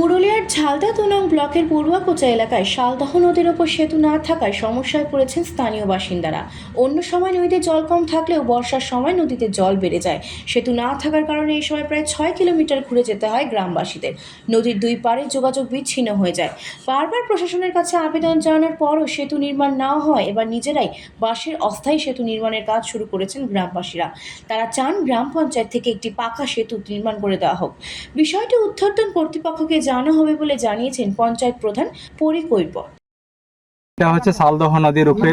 পুরুলিয়ার ঝালদা দু নং ব্লকের পড়ুয়াকোচা এলাকায় শালদহ নদীর ওপর সেতু না থাকায় সমস্যায় পড়েছেন স্থানীয় বাসিন্দারা। অন্য সময় নদীতে জল কম থাকলেও বর্ষার সময় নদীতে জল বেড়ে যায়। সেতু না থাকার কারণে এই সময় প্রায় ছয় কিলোমিটার ঘুরে যেতে হয় গ্রামবাসীদের। নদীর দুই পাড়ে যোগাযোগ বিচ্ছিন্ন হয়ে যায়। বারবার প্রশাসনের কাছে আবেদন জানানোর পরও সেতু নির্মাণ না হয় এবার নিজেরাই বাঁশের অস্থায়ী সেতু নির্মাণের কাজ শুরু করেছেন গ্রামবাসীরা। তারা চান গ্রাম পঞ্চায়েত থেকে একটি পাকা সেতু নির্মাণ করে দেওয়া হোক। বিষয়টি উদ্ধর্তন কর্তৃপক্ষকে জানানো হবে বলে জানিয়েছেন পঞ্চায়েত প্রধান পরিকল্প এটা হচ্ছে সালদহ নদীর উপরে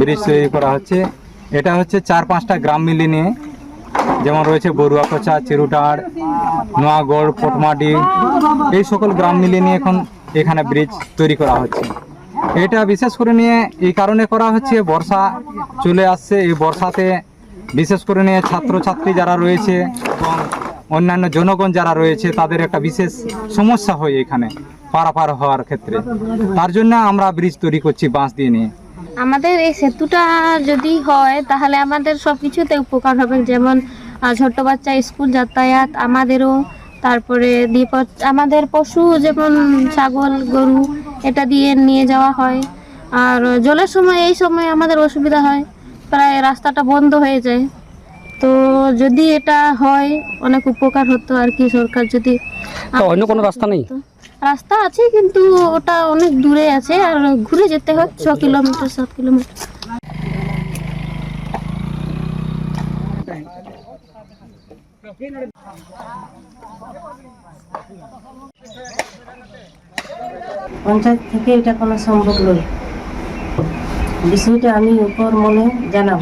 ব্রিজ তৈরি করা হচ্ছে। এটা হচ্ছে চার পাঁচটা গ্রাম মিলিয়ে নিয়ে যেমন রয়েছে বড়ুয়াকোচা চিরুটাড় নোয়াগড় পটমাডি এই সকল গ্রাম মিলিয়ে নিয়ে এখন এখানে ব্রিজ তৈরি করা হচ্ছে। এটা বিশেষ করে নিয়ে এই কারণে করা হচ্ছে, বর্ষা চলে আসছে। এই বর্ষাতে বিশেষ করে নিয়ে ছাত্রছাত্রী যারা রয়েছে এবং অন্যান্য জনগণ যারা রয়েছে তাদের একটা বিশেষ সমস্যা হয় এখানে পারাপার হওয়ার ক্ষেত্রে। তার জন্য আমরা ব্রিজ তৈরি করছি বাঁশ দিয়ে নিয়ে। আমাদের এই সেতুটা যদি হয় তাহলে আমাদের সব কিছুতে উপকার হবে। যেমন আহ, ছোট বাচ্চা স্কুল যাতায়াত আমাদেরও তারপরে বিপদ আমাদের পশু যেমন ছাগল গরু এটা দিয়ে নিয়ে যাওয়া হয়। আর জলের সময় এই সময় আমাদের অসুবিধা হয়। প্রায় রাস্তাটা বন্ধ হয়ে যায়। তো যদি এটা হয় অনেক উপকার হতো আর কি সরকার যদি অন্য কোনো রাস্তা নেই? রাস্তা আছে কিন্তু ওটা অনেক দূরে আছে আর ঘুরে যেতে হয় ছ কিলোমিটার সাত কিলোমিটার। পঞ্চায়েত থেকে এটা কোনো সম্ভব নয়। বিষয়টা আমি উপর মনে জানাব।